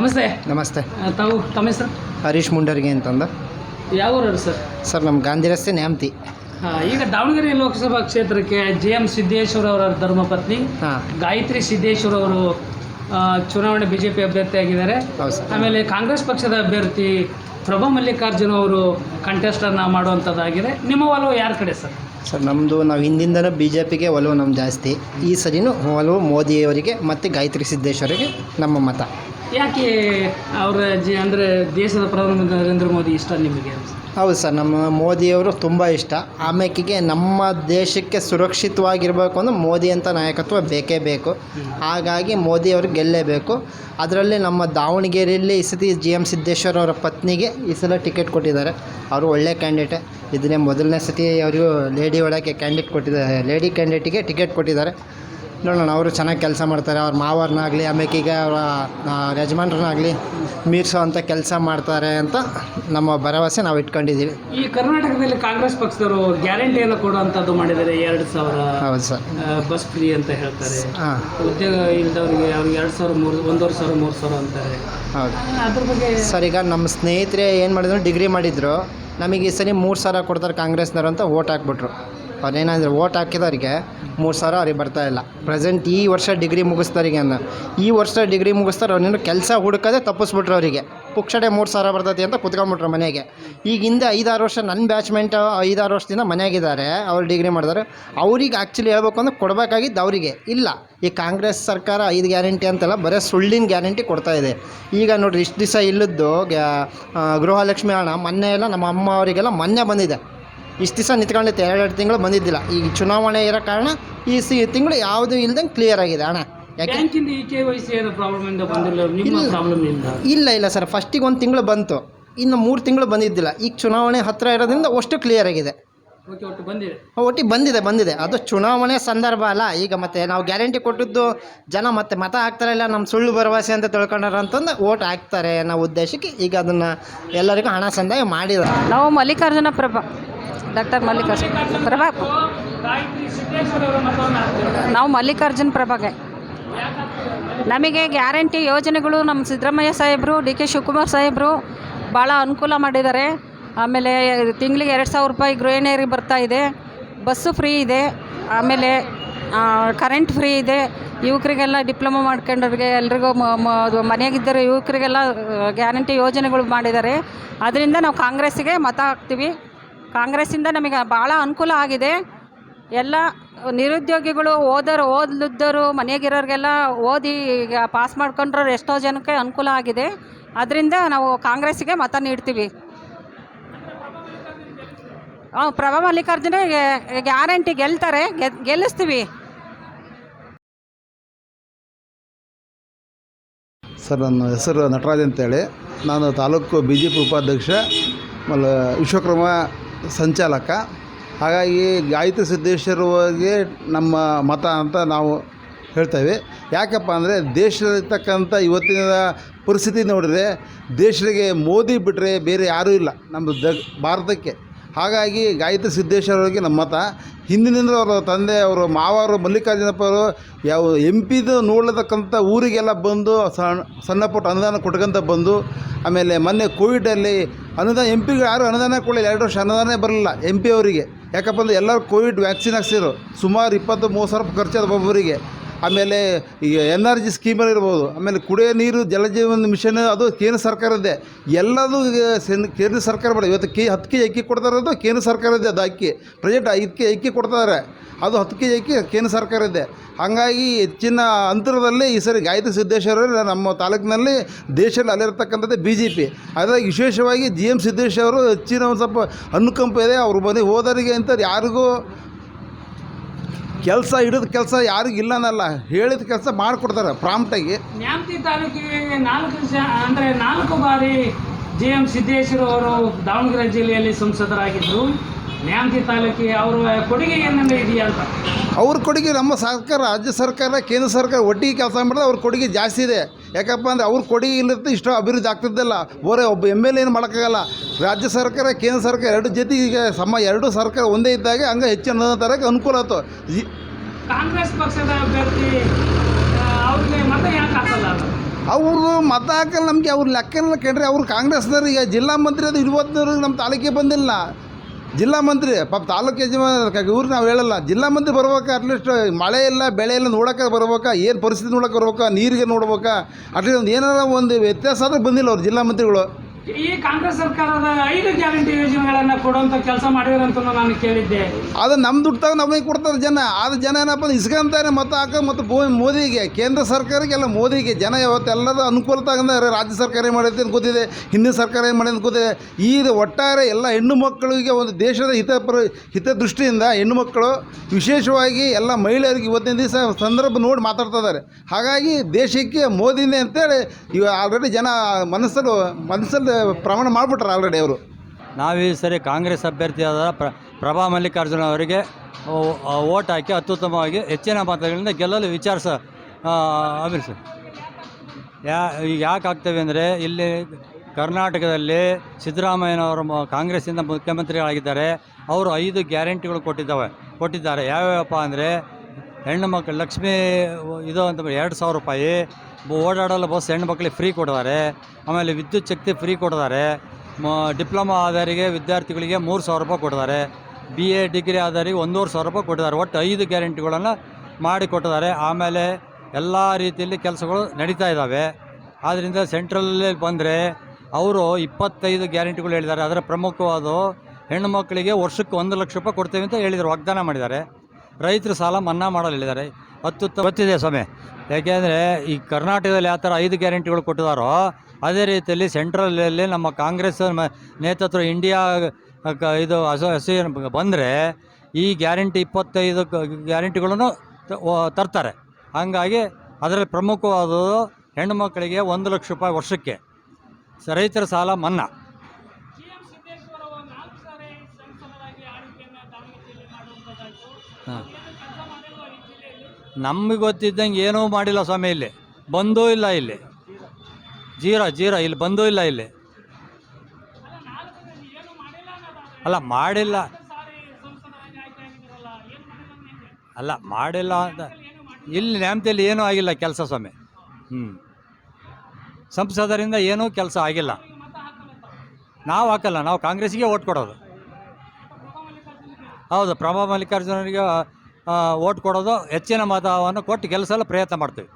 ನಮಸ್ತೆ. ನಮಸ್ತೆ. ತಾವು ತಮ್ಮ ಹೆಸರು? ಹರೀಶ್ ಮುಂಡರ್ಗೆ ಅಂತಂದ. ಯಾವ ಊರು ಸರ್? ಸರ್ ನಮ್ಮ ಗಾಂಧಿ ರಸ್ತೆ ನ್ಯಾಮತಿ. ಹಾಂ ಈಗ ದಾವಣಗೆರೆ ಲೋಕಸಭಾ ಕ್ಷೇತ್ರಕ್ಕೆ ಜೆ ಎಂ ಸಿದ್ದೇಶ್ವರ ಅವರ ಧರ್ಮಪತ್ನಿ ಹಾಂ. ಗಾಯತ್ರಿ ಸಿದ್ದೇಶ್ವರ ಅವರು ಚುನಾವಣೆ ಬಿ ಜೆ ಪಿ ಅಭ್ಯರ್ಥಿಯಾಗಿದ್ದಾರೆ ಆಮೇಲೆ ಕಾಂಗ್ರೆಸ್ ಪಕ್ಷದ ಅಭ್ಯರ್ಥಿ ಪ್ರಭಾ ಮಲ್ಲಿಕಾರ್ಜುನ ಅವರು ಕಂಟೆಸ್ಟನ್ನು ಮಾಡುವಂಥದ್ದಾಗಿದೆ. ನಿಮ್ಮ ಒಲವು ಯಾರ ಕಡೆ ಸರ್? ಸರ್ ನಮ್ಮದು ನಾವು ಹಿಂದಿಂದನೂ ಬಿ ಜೆ ಪಿಗೆ ಒಲವು ನಮ್ಮ ಜಾಸ್ತಿ. ಈ ಸರಿನೂ ಒಲವು ಮೋದಿಯವರಿಗೆ ಮತ್ತು ಗಾಯತ್ರಿ ಸಿದ್ದೇಶ್ವರಿಗೆ ನಮ್ಮ ಮತ. ಯಾಕೆ ಅವರ ಜಿ ಅಂದರೆ ದೇಶದ ಪ್ರಧಾನಮಂತ್ರಿ ನರೇಂದ್ರ ಮೋದಿ ಇಷ್ಟ ನಿಮಗೆ? ಹೌದು ಸರ್, ನಮ್ಮ ಮೋದಿಯವರು ತುಂಬ ಇಷ್ಟ. ಆಮೇಕಿಗೆ ನಮ್ಮ ದೇಶಕ್ಕೆ ಸುರಕ್ಷಿತವಾಗಿರಬೇಕು ಅಂದರೆ ಮೋದಿ ಅಂತ ನಾಯಕತ್ವ ಬೇಕೇ ಬೇಕು. ಹಾಗಾಗಿ ಮೋದಿಯವರು ಗೆಲ್ಲೇಬೇಕು. ಅದರಲ್ಲಿ ನಮ್ಮ ದಾವಣಗೆರೆಯಲ್ಲಿ ಈ ಸತಿ ಜಿ ಎಂ ಸಿದ್ದೇಶ್ವರ ಅವರ ಪತ್ನಿಗೆ ಈ ಸಲ ಟಿಕೆಟ್ ಕೊಟ್ಟಿದ್ದಾರೆ. ಅವರು ಒಳ್ಳೆ ಕ್ಯಾಂಡಿಡೇಟೆ. ಇದನ್ನೇ ಮೊದಲನೇ ಸತಿ ಅವರಿಗೂ ಲೇಡಿ ಒಳಗೆ ಕ್ಯಾಂಡಿಡೇಟ್ ಕೊಟ್ಟಿದ್ದಾರೆ. ಲೇಡಿ ಕ್ಯಾಂಡಿಡೇಟಿಗೆ ಟಿಕೆಟ್ ಕೊಟ್ಟಿದ್ದಾರೆ. ನೋಡೋಣ ಅವರು ಚೆನ್ನಾಗಿ ಕೆಲಸ ಮಾಡ್ತಾರೆ ಅವ್ರ ಮಾವರನ್ನಾಗಲಿ ಆಮೇಲೆ ಈಗ ಅವರ ಯಜಮಾನ್ರನ್ನಾಗಲಿ ಮೀರಿಸೋ ಅಂತ ಕೆಲಸ ಮಾಡ್ತಾರೆ ಅಂತ ನಮ್ಮ ಭರವಸೆ ನಾವು ಇಟ್ಕೊಂಡಿದ್ದೀವಿ ಈ ಕರ್ನಾಟಕದಲ್ಲಿ ಕಾಂಗ್ರೆಸ್ ಪಕ್ಷದವರು ಗ್ಯಾರಂಟಿ ಎಲ್ಲ ಕೊಡುವಂಥದ್ದು ಮಾಡಿದ್ದಾರೆ ಎರಡು ಸಾವಿರ ಹೌದು ಸರ್. ಬಸ್ ಫ್ರೀ ಅಂತ ಹೇಳ್ತಾರೆ. ಹಾಂ. ಉದ್ಯೋಗ ಇಲ್ಲದವ್ರಿಗೆ ಅವ್ರಿಗೆ ಎರಡು ಸಾವಿರ ಮೂರು ಒಂದೂವರೆ ಸಾವಿರ ಮೂರು ಸಾವಿರ ಅಂತಾರೆ. ಹೌದು. ಅದ್ರ ಬಗ್ಗೆ ಸರ್ ಈಗ ನಮ್ಮ ಸ್ನೇಹಿತರೆ ಏನು ಮಾಡಿದ್ರು ಡಿಗ್ರಿ ಮಾಡಿದ್ರು ನಮಗೆ ಈ ಸರಿ ಮೂರು ಸಾವಿರ ಕೊಡ್ತಾರೆ ಕಾಂಗ್ರೆಸ್ನವ್ರು ಅಂತ ಓಟ್ ಹಾಕ್ಬಿಟ್ರು. ಅವ್ರೇನಾದ್ರು ಓಟ್ ಹಾಕಿದವ್ರಿಗೆ ಮೂರು ಸಾವಿರ ಅವ್ರಿಗೆ ಇಲ್ಲ. ಪ್ರೆಸೆಂಟ್ ಈ ವರ್ಷ ಡಿಗ್ರಿ ಮುಗಿಸ್ದವ್ರಿಗೆ ಅನ್ನ. ಈ ವರ್ಷ ಡಿಗ್ರಿ ಮುಗಿಸ್ತಾರೆ ಅವ್ರೇನು ಕೆಲಸ ಹುಡುಕದೆ ತಪ್ಪಿಸ್ಬಿಟ್ರು ಅವರಿಗೆ. ಪುಕ್ಷಡೆ ಮೂರು ಸಾವಿರ ಬರ್ತೈತಿ ಅಂತ ಕುತ್ಕೊಂಡ್ಬಿಟ್ರು ಮನೆಗೆ. ಈಗ ಹಿಂದೆ ಐದಾರು ವರ್ಷ ನನ್ನ ಬ್ಯಾಚ್ಮೆಂಟ್ ಐದಾರು ವರ್ಷದಿಂದ ಮನೆಯಾಗಿದ್ದಾರೆ. ಅವ್ರು ಡಿಗ್ರಿ ಮಾಡಿದಾರೆ. ಅವ್ರಿಗೆ ಆ್ಯಕ್ಚುಲಿ ಹೇಳ್ಬೇಕು ಅಂದ್ರೆ ಕೊಡಬೇಕಾಗಿದ್ದು ಅವರಿಗೆ. ಇಲ್ಲ. ಈ ಕಾಂಗ್ರೆಸ್ ಸರ್ಕಾರ ಐದು ಗ್ಯಾರಂಟಿ ಅಂತೆಲ್ಲ ಬರೀ ಸುಳ್ಳಿನ ಗ್ಯಾರಂಟಿ ಕೊಡ್ತಾ ಇದೆ. ಈಗ ನೋಡಿರಿ ಇಷ್ಟು ದಿವಸ ಇಲ್ಲದ್ದು ಗೃಹಲಕ್ಷ್ಮಿ ಹಣ ಮೊನ್ನೆ ಎಲ್ಲ ನಮ್ಮ ಅಮ್ಮ ಅವರಿಗೆಲ್ಲ ಮೊನ್ನೆ ಬಂದಿದೆ. ಇಷ್ಟು ದಿವಸ ನಿಂತ್ಕೊಂಡಿತ್ತು ಎರಡೆರಡು ತಿಂಗಳು ಬಂದಿದ್ದಿಲ್ಲ. ಈಗ ಚುನಾವಣೆ ಇರೋ ಕಾರಣ ಈ ಸಿ ತಿಂಗಳು ಯಾವುದೂ ಇಲ್ದಂಗೆ ಕ್ಲಿಯರ್ ಆಗಿದೆ ಅಣ್ಣ. ಯಾಕೆ ಬ್ಯಾಂಕಿಂದ ಈ ಕೆ ವೈ ಸಿ ಏನೋ ಪ್ರಾಬ್ಲಮ್ ಇಂದ ಬಂದಿಲ್ಲ ನಿಮ್ಮ ಇಲ್ಲ. ಪ್ರಾಬ್ಲಮ್ ಇಂದ ಇಲ್ಲ ಇಲ್ಲ ಸರ್. ಫಸ್ಟಿಗೆ ಒಂದು ತಿಂಗಳು ಬಂತು. ಇನ್ನು ಮೂರು ತಿಂಗಳು ಬಂದಿದ್ದಿಲ್ಲ. ಈಗ ಚುನಾವಣೆ ಹತ್ತಿರ ಇರೋದ್ರಿಂದ ಅಷ್ಟು ಕ್ಲಿಯರ್ ಆಗಿದೆ. ಓಕೆ ಒಟ್ಟು ಬಂದಿದೆ. ಒಟ್ಟಿಗೆ ಬಂದಿದೆ ಬಂದಿದೆ. ಅದು ಚುನಾವಣೆ ಸಂದರ್ಭ ಅಲ್ಲ. ಈಗ ಮತ್ತೆ ನಾವು ಗ್ಯಾರಂಟಿ ಕೊಟ್ಟಿದ್ದು ಜನ ಮತ್ತೆ ಮತ ಹಾಕ್ತಾರೆ ಇಲ್ಲ ನಮ್ಮ ಸುಳ್ಳು ಭರವಸೆ ಅಂತ ತಿಳ್ಕೊಂಡಾರ ಅಂತಂದು ಓಟ್ ಹಾಕ್ತಾರೆ ಅನ್ನೋ ಉದ್ದೇಶಕ್ಕೆ ಈಗ ಅದನ್ನು ಎಲ್ಲರಿಗೂ ಹಣ ಸಂದಾಯ ಮಾಡಿದ್ದಾರೆ. ನಾವು ಮಲ್ಲಿಕಾರ್ಜುನ ಪ್ರಭಾ. ಡಾಕ್ಟರ್ ಮಲ್ಲಿಕಾರ್ಜುನ್ ಪ್ರಭಾ ನಾವು ಮಲ್ಲಿಕಾರ್ಜುನ್ ಪ್ರಭಾಗೆ. ನಮಗೆ ಗ್ಯಾರಂಟಿ ಯೋಜನೆಗಳು ನಮ್ಮ ಸಿದ್ದರಾಮಯ್ಯ ಸಾಹೇಬರು, ಡಿ ಕೆ ಶಿವಕುಮಾರ್ ಸಾಹೇಬರು ಭಾಳ ಅನುಕೂಲ ಮಾಡಿದ್ದಾರೆ. ಆಮೇಲೆ ತಿಂಗಳಿಗೆ ಎರಡು ಸಾವಿರ ರೂಪಾಯಿ ಗೃಹಿಣಿಯರಿಗೆ ಬರ್ತಾ ಇದೆ. ಬಸ್ಸು ಫ್ರೀ ಇದೆ. ಆಮೇಲೆ ಕರೆಂಟ್ ಫ್ರೀ ಇದೆ. ಯುವಕರಿಗೆಲ್ಲ ಡಿಪ್ಲೊಮಾ ಮಾಡ್ಕೊಂಡವ್ರಿಗೆ ಎಲ್ರಿಗೂ ಮನೆಯಾಗಿದ್ದರೆ ಯುವಕರಿಗೆಲ್ಲ ಗ್ಯಾರಂಟಿ ಯೋಜನೆಗಳು ಮಾಡಿದ್ದಾರೆ. ಅದರಿಂದ ನಾವು ಕಾಂಗ್ರೆಸ್ಸಿಗೆ ಮತ ಹಾಕ್ತೀವಿ. ಕಾಂಗ್ರೆಸ್ಸಿಂದ ನಮಗೆ ಭಾಳ ಅನುಕೂಲ ಆಗಿದೆ. ಎಲ್ಲ ನಿರುದ್ಯೋಗಿಗಳು ಓದೋರು ಓದ್ಲಿದ್ದವರು ಮನೆಗಿರೋರಿಗೆಲ್ಲ ಓದಿ ಈಗ ಪಾಸ್ ಮಾಡ್ಕೊಂಡ್ರೆ ಎಷ್ಟೋ ಜನಕ್ಕೆ ಅನುಕೂಲ ಆಗಿದೆ. ಅದರಿಂದ ನಾವು ಕಾಂಗ್ರೆಸ್ಸಿಗೆ ಮತ ನೀಡ್ತೀವಿ. ಹಾಂ ಪ್ರಭಾ ಮಲ್ಲಿಕಾರ್ಜುನ ಗ್ಯಾರಂಟಿ ಗೆಲ್ತಾರೆ. ಗೆಲ್ಲಿಸ್ತೀವಿ. ಸರ್, ನನ್ನ ಹೆಸರು ನಟರಾಜ್ ಅಂತೇಳಿ. ನಾನು ತಾಲೂಕು ಬಿ ಜೆ ಪಿ ಉಪಾಧ್ಯಕ್ಷ. ಆಮೇಲೆ ವಿಶ್ವಕರ್ಮ ಸಂಚಾಲಕ. ಹಾಗಾಗಿ ಗಾಯತ್ರಿ ಸಿದ್ದೇಶ್ವರವಾಗಿ ನಮ್ಮ ಮತ ಅಂತ ನಾವು ಹೇಳ್ತೇವೆ. ಯಾಕಪ್ಪ ಅಂದರೆ ದೇಶದಲ್ಲಿರ್ತಕ್ಕಂಥ ಇವತ್ತಿನ ಪರಿಸ್ಥಿತಿ ನೋಡಿದರೆ ದೇಶಕ್ಕೆ ಮೋದಿ ಬಿಟ್ಟರೆ ಬೇರೆ ಯಾರೂ ಇಲ್ಲ. ನಮ್ಮ ದ ಭಾರತಕ್ಕೆ. ಹಾಗಾಗಿ ಗಾಯತ್ರಿ ಸಿದ್ದೇಶ್ವರರಿಗೆ ನಮ್ಮ ಮತ. ಹಿಂದಿನಿಂದ ಅವರ ತಂದೆ ಅವರು ಮಾವರು ಮಲ್ಲಿಕಾರ್ಜುನಪ್ಪ ಅವರು ಯಾವ ಎಂ ಪಿದು ನೋಡ್ಲತಕ್ಕಂಥ ಊರಿಗೆಲ್ಲ ಬಂದು ಸಣ್ಣ ಸಣ್ಣ ಪುಟ್ಟ ಅನುದಾನ ಕೊಟ್ಕೊಂತ ಬಂದು, ಆಮೇಲೆ ಮೊನ್ನೆ ಕೋವಿಡಲ್ಲಿ ಅನುದಾನ ಎಂ ಪಿಗೆ ಯಾರು ಅನುದಾನ ಕೊಡಲಿಲ್ಲ, ಎರಡು ವರ್ಷ ಅನುದಾನ ಬರಲಿಲ್ಲ ಎಂ ಪಿ ಅವರಿಗೆ. ಯಾಕಪ್ಪ ಅಂದರೆ ಎಲ್ಲರೂ ಕೋವಿಡ್ ವ್ಯಾಕ್ಸಿನ್ ಹಾಕ್ಸಿದ್ರು. ಸುಮಾರು ಇಪ್ಪತ್ತು, ಮೂವತ್ತು ಸಾವಿರ ಖರ್ಚಾದ ಒಬ್ಬೊಬ್ಬರಿಗೆ. ಆಮೇಲೆ ಈ ಎನ್ ಆರ್ ಜಿ ಸ್ಕೀಮಲ್ಲಿ ಇರ್ಬೋದು, ಆಮೇಲೆ ಕುಡಿಯೋ ನೀರು, ಜಲಜೀವನ ಮಿಷನ್, ಅದು ಕೇಂದ್ರ ಸರ್ಕಾರದ್ದೇ. ಎಲ್ಲದೂ ಕೇಂದ್ರ ಸರ್ಕಾರ ಬೇಡ ಇವತ್ತು ಕೆ, ಹತ್ತು ಕೆ ಜಿ ಅಕ್ಕಿ ಕೊಡ್ತಾ ಇರೋದು ಕೇಂದ್ರ ಸರ್ಕಾರದ್ದೇ, ಅದು ಅಕ್ಕಿ. ಪ್ರೆಸೆಂಟ್ ಐದು ಕೆ ಅಕ್ಕಿ ಕೊಡ್ತಾರೆ. ಅದು ಹತ್ತು ಕೆ ಜಿ ಅಕ್ಕಿ ಕೇಂದ್ರ ಸರ್ಕಾರದ್ದೇ. ಹಾಗಾಗಿ ಹೆಚ್ಚಿನ ಅಂತರದಲ್ಲಿ ಈ ಸರಿ ಗಾಯತ್ರಿ ಸಿದ್ದೇಶ್ವರ ನಮ್ಮ ತಾಲೂಕಿನಲ್ಲಿ ದೇಶದಲ್ಲಿ ಅಲ್ಲಿರ್ತಕ್ಕಂಥದ್ದೇ ಬಿ ಜೆ ಪಿ ಅದ್ರಾಗ ವಿಶೇಷವಾಗಿ ಜಿ ಎಂ ಸಿದ್ದೇಶ್ವರ ಹೆಚ್ಚಿನ ಒಂದು ಸ್ವಲ್ಪ ಅನುಕಂಪ ಇದೆ, ಅವ್ರು ಮನೆ ಹೋದರಿಗೆ ಅಂತ ಯಾರಿಗೂ ಕೆಲಸ ಹಿಡಿದ ಕೆಲಸ ಯಾರಿಗೂ ಅನ್ನಲ್ಲ ಹೇಳಿದ ಕೆಲಸ ಮಾಡಿಕೊಡ್ತಾರೆ ಪ್ರಾಂಪ್ಟಾಗಿ. ನ್ಯಾಮತಿ ತಾಲೂಕಿಗೆ ನಾಲ್ಕು ಜ ಅಂದರೆ ನಾಲ್ಕು ಬಾರಿ ಜಿ ಎಂ ಸಿದ್ದೇಶ್ವರ ಅವರು ದಾವಣಗೆರೆ ಜಿಲ್ಲೆಯಲ್ಲಿ ಸಂಸದರಾಗಿದ್ದರು ನ್ಯಾಮತಿ ತಾಲೂಕಿಗೆ ಅವರ ಕೊಡುಗೆ ಏನೆಲ್ಲ ಇದೆಯಾ ಅಂತ? ಅವ್ರ ಕೊಡುಗೆ ನಮ್ಮ ಸರ್ಕಾರ ರಾಜ್ಯ ಸರ್ಕಾರ ಕೇಂದ್ರ ಸರ್ಕಾರ ಒಟ್ಟಿಗೆ ಕೆಲಸ ಮಾಡಿದ್ರೆ ಅವ್ರ ಕೊಡುಗೆ ಜಾಸ್ತಿ ಇದೆ. ಯಾಕಪ್ಪ ಅಂದರೆ ಅವ್ರ ಕೊಡಿ ಇಲ್ಲಿರ್ತಿ ಇಷ್ಟು ಅಭಿವೃದ್ಧಿ ಆಗ್ತಿದ್ದಲ್ಲ. ಬೋರೆ ಒಬ್ಬ ಎಂ ಎಲ್ ಏನು ಮಾಡೋಕ್ಕಾಗಲ್ಲ. ರಾಜ್ಯ ಸರ್ಕಾರ ಕೇಂದ್ರ ಸರ್ಕಾರ ಎರಡು ಜೊತೆಗೆ ಸಮ ಎರಡು ಸರ್ಕಾರ ಒಂದೇ ಇದ್ದಾಗ ಹಂಗೆ ಹೆಚ್ಚಿನ ತರಕ್ಕೆ ಅನುಕೂಲ ಆಯ್ತು ಕಾಂಗ್ರೆಸ್ ಪಕ್ಷದ ಅಭ್ಯರ್ಥಿ ಅವರು ಮತ ಹಾಕಲ್ಲ ನಮಗೆ ಅವ್ರ ಲೆಕ್ಕನ ಕೇಳ್ರಿ ಅವ್ರು ಕಾಂಗ್ರೆಸ್ನವ್ರು ಈಗ ಜಿಲ್ಲಾ ಮಂತ್ರಿ ಅದು ಇವತ್ತಿನವ್ರಿಗೆ ನಮ್ಮ ತಾಲೂಕಿಗೆ ಬಂದಿಲ್ಲ. ಜಿಲ್ಲಾ ಮಂತ್ರಿ, ಪಾಪ ತಾಲೂಕು ಯಜಮಾನ ಇವ್ರು ನಾವು ಹೇಳಲ್ಲ. ಜಿಲ್ಲಾ ಮಂತ್ರಿ ಬರ್ಬೇಕಾ ಅಟ್ಲೀಸ್ಟ್ ಮಳೆ ಇಲ್ಲ, ಬೆಳೆ ಇಲ್ಲ, ನೋಡೋಕೆ ಬರ್ಬೇಕಾ, ಏನು ಪರಿಸ್ಥಿತಿ ನೋಡೋಕೆ ಬರ್ಬೇಕಾ, ನೀರಿಗೆ ನೋಡ್ಬೇಕಾ ಅಟ್ಲೀಸ್ಟ್ ಒಂದು ಏನಾರ ಒಂದು ವ್ಯತ್ಯಾಸ ಆದರೂ ಬಂದಿಲ್ಲ ಅವ್ರು ಜಿಲ್ಲಾ ಮಂತ್ರಿಗಳು. ಈ ಕಾಂಗ್ರೆಸ್ ಸರ್ಕಾರದ ಐದು ಗ್ಯಾರಂಟಿ ಯೋಜನೆಗಳನ್ನ ಕೊಡುವಂತ ಕೆಲಸ ಮಾಡಿದ್ರಂತ ನಾನು ಕೇಳಿದ್ದೆ. ಅದು ನಮ್ಮ ದುಡ್ಡು ನಮಗೆ ಕೊಡ್ತಾರೆ ಜನ. ಅದು ಜನ ಏನಪ್ಪ ಇಸ್ಕೊಂತಾರೆ ಮತ್ತೆ ಹಾಕ ಮತ್ತು ಮೋದಿಗೆ, ಕೇಂದ್ರ ಸರ್ಕಾರಕ್ಕೆ ಎಲ್ಲ ಮೋದಿಗೆ ಜನ ಯಾವತ್ತು ಎಲ್ಲರೂ ಅನುಕೂಲ ತಗೊಂಡ್ರೆ ರಾಜ್ಯ ಸರ್ಕಾರ ಏನು ಮಾಡೈತೆ ಅಂತ ಗೊತ್ತಿದೆ. ಹಿಂದಿನ ಸರ್ಕಾರ ಏನು ಮಾಡಿದೆ ಅಂತ ಗೊತ್ತಿದೆ. ಈ ಒಟ್ಟಾರೆ ಎಲ್ಲ ಹೆಣ್ಣು ಮಕ್ಕಳಿಗೆ ಒಂದು ದೇಶದ ಹಿತ ಹಿತದೃಷ್ಟಿಯಿಂದ ಹೆಣ್ಣು ಮಕ್ಕಳು ವಿಶೇಷವಾಗಿ ಎಲ್ಲ ಮಹಿಳೆಯರಿಗೆ ಇವತ್ತಿನ ದಿವಸ ಸಂದರ್ಭ ನೋಡಿ ಮಾತಾಡ್ತಾ ಇದ್ದಾರೆ. ಹಾಗಾಗಿ ದೇಶಕ್ಕೆ ಮೋದಿನೇ ಅಂತೇಳಿ ಇವ ಆಲ್ರೆಡಿ ಜನ ಮನಸ್ಸಲ್ಲೂ, ಮನಸ್ಸಲ್ಲಿ ಪ್ರಮಾಣ ಮಾಡಿಬಿಟ್ರೆ ಆಲ್ರೆಡಿ ಅವರು. ನಾವು ಈ ಸರಿ ಕಾಂಗ್ರೆಸ್ ಅಭ್ಯರ್ಥಿಯಾದ ಪ್ರ, ಪ್ರಭಾ ಮಲ್ಲಿಕಾರ್ಜುನ ಅವರಿಗೆ ಓಟ್ ಹಾಕಿ ಅತ್ಯುತ್ತಮವಾಗಿ ಹೆಚ್ಚಿನ ಮತಗಳಿಂದ ಗೆಲ್ಲಲು ವಿಚಾರಿಸ ಅಮೀರ್ ಸರ್ ಯಾ ಯಾಕೆ ಆಗ್ತವೆ ಅಂದರೆ ಇಲ್ಲಿ ಕರ್ನಾಟಕದಲ್ಲಿ ಸಿದ್ದರಾಮಯ್ಯನವರು ಕಾಂಗ್ರೆಸ್ಸಿಂದ ಮುಖ್ಯಮಂತ್ರಿಗಳಾಗಿದ್ದಾರೆ. ಅವರು ಐದು ಗ್ಯಾರಂಟಿಗಳು ಕೊಟ್ಟಿದ್ದಾವೆ, ಕೊಟ್ಟಿದ್ದಾರೆ. ಯಾವ್ಯಾವಪ್ಪ ಅಂದರೆ ಹೆಣ್ಣು ಮಕ್ಕಳು ಲಕ್ಷ್ಮೀ, ಇದು ಅಂತ ಎರಡು ಸಾವಿರ ರೂಪಾಯಿ ಓಡಾಡಲು ಬಸ್ ಹೆಣ್ಣು ಮಕ್ಕಳಿಗೆ ಫ್ರೀ ಕೊಡ್ತಾರೆ. ಆಮೇಲೆ ವಿದ್ಯುತ್ ಶಕ್ತಿ ಫ್ರೀ ಕೊಡ್ತಾರೆ. ಡಿಪ್ಲೊಮಾ ಆಧಾರಿಗೆ ವಿದ್ಯಾರ್ಥಿಗಳಿಗೆ ಮೂರು ಸಾವಿರ ರೂಪಾಯಿ ಕೊಡ್ತಾರೆ. ಬಿ ಎ ಡಿಗ್ರಿ ಆಧಾರಿಗೆ ಒಂದೂವರೆ ಸಾವಿರ ರೂಪಾಯಿ ಕೊಟ್ಟಿದ್ದಾರೆ. ಒಟ್ಟು ಐದು ಗ್ಯಾರಂಟಿಗಳನ್ನು ಮಾಡಿ ಕೊಟ್ಟಿದ್ದಾರೆ. ಆಮೇಲೆ ಎಲ್ಲ ರೀತಿಯಲ್ಲಿ ಕೆಲಸಗಳು ನಡೀತಾ ಇದ್ದಾವೆ ಆದ್ದರಿಂದ ಸೆಂಟ್ರಲ್ಲೇ ಬಂದರೆ ಅವರು ಇಪ್ಪತ್ತೈದು ಗ್ಯಾರಂಟಿಗಳು ಹೇಳಿದ್ದಾರೆ. ಅದರ ಪ್ರಮುಖವಾದ ಹೆಣ್ಣು ಮಕ್ಕಳಿಗೆ ವರ್ಷಕ್ಕೆ ಒಂದು ಲಕ್ಷ ರೂಪಾಯಿ ಕೊಡ್ತೇವೆ ಅಂತ ಹೇಳಿದರು. ವಾಗ್ದಾನ ಮಾಡಿದ್ದಾರೆ. ರೈತರು ಸಾಲ ಮನ್ನಾ ಮಾಡಲು ಹೇಳಿದ್ದಾರೆ ಅತ್ಯುತ್ತಮ ಗೊತ್ತಿದೆ ಸ್ವಾಮಿ. ಯಾಕೆಂದರೆ ಈ ಕರ್ನಾಟಕದಲ್ಲಿ ಯಾವ ಥರ ಐದು ಗ್ಯಾರಂಟಿಗಳು ಕೊಟ್ಟಿದಾರೋ ಅದೇ ರೀತಿಯಲ್ಲಿ ಸೆಂಟ್ರಲಲ್ಲಿ ನಮ್ಮ ಕಾಂಗ್ರೆಸ್ ನೇತೃತ್ವ ಇಂಡಿಯಾ ಇದು ಅಸೋಸಿಯೇಷನ್ ಬಂದರೆ ಈ ಗ್ಯಾರಂಟಿ ಇಪ್ಪತ್ತೈದು ಗ್ಯಾರಂಟಿಗಳನ್ನು ತರ್ತಾರೆ. ಹಾಗಾಗಿ ಅದರಲ್ಲಿ ಪ್ರಮುಖವಾದದ್ದು ಹೆಣ್ಣು ಮಕ್ಕಳಿಗೆ ಒಂದು ಲಕ್ಷ ರೂಪಾಯಿ ವರ್ಷಕ್ಕೆ. ರೈತರ ಸಾಲ ಮನ್ನಾ. ನಮಗೆ ಗೊತ್ತಿದ್ದಂಗೆ ಏನೂ ಮಾಡಿಲ್ಲ ಸ್ವಾಮಿ ಇಲ್ಲಿ. ಬಂದೂ ಇಲ್ಲ ಇಲ್ಲಿ. ಜೀರೋ ಜೀರೋ, ಇಲ್ಲಿ ಬಂದೂ ಇಲ್ಲ ಇಲ್ಲಿ. ಅಲ್ಲ, ಮಾಡಿಲ್ಲ? ಅಲ್ಲ, ಮಾಡಿಲ್ಲ ಅಂತ. ಇಲ್ಲಿ ನ್ಯಾಮತಿಯಲ್ಲಿ ಏನೂ ಆಗಿಲ್ಲ ಕೆಲಸ ಸ್ವಾಮಿ. ಹ್ಞೂ ಸಂಸದರಿಂದ ಏನೂ ಕೆಲಸ ಆಗಿಲ್ಲ. ನಾವು ಹಾಕಲ್ಲ, ನಾವು ಕಾಂಗ್ರೆಸ್ಗೆ ಓಟ್ ಕೊಡೋದು. ಹೌದು, ಪ್ರಭಾ ಮಲ್ಲಿಕಾರ್ಜುನರಿಗೆ ಓಟ್ ಕೊಡೋದು ಹೆಚ್ಚಿನ ಮತವನ್ನು ಕೊಟ್ಟು ಗೆಲ್ಲಿಸಲು ಪ್ರಯತ್ನ ಮಾಡ್ತೀವಿ.